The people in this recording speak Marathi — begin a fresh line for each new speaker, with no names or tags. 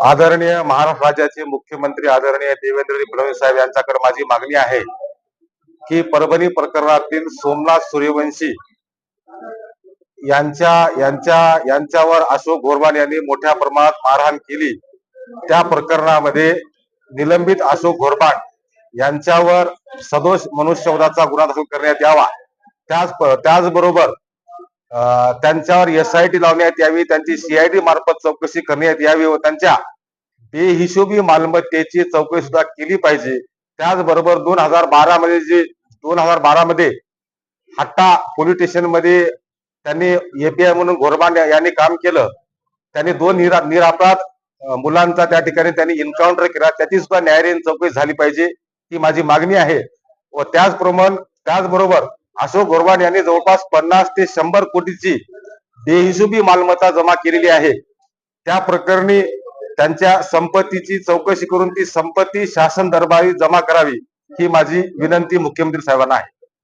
आदरणीय महाराष्ट्र राज्याचे मुख्यमंत्री आदरणीय देवेंद्र फडणवीस साहेब यांच्याकडे माझी मागणी आहे की परभणी प्रकरणातील सोमनाथ सूर्यवंशी यांच्या यांच्या यांच्यावर अशोक गोरवाल यांनी मोठ्या प्रमाणात मारहाण केली. त्या प्रकरणामध्ये निलंबित अशोक गोरबाड यांच्यावर सदोष मनुष्यवधाचा गुन्हा दाखल करण्यात यावा. त्याच त्याचबरोबर त्यांच्यावर एस आय टी लावण्यात यावी त्यांची सीआयडी मार्फत चौकशी करण्यात यावी व त्यांच्या बेहिशोबी मालमत्तेची चौकशी सुद्धा केली पाहिजे. त्याचबरोबर दोन हजार बारा मध्ये जे दोन हजार बारा मध्ये हट्टा पोलीस स्टेशनमध्ये त्यांनी एपीआय म्हणून घोरबांड यांनी काम केलं. त्यांनी दोन निरा निरापराध मुलांचा त्या ठिकाणी त्यांनी एन्काउंटर केला. त्याची सुद्धा न्यायालयीन चौकशी झाली पाहिजे ही माझी मागणी आहे. व त्याचप्रमाणे त्याचबरोबर अशोक गोरवाड यांनी जवळपास पन्नास ते शंभर कोटीची बेहिशोबी मालमत्ता जमा केलेली आहे. त्या प्रकरणी त्यांच्या संपत्तीची चौकशी करून ती संपत्ती शासन दरबारी जमा करावी ही माझी विनंती मुख्यमंत्री साहेबांना आहे.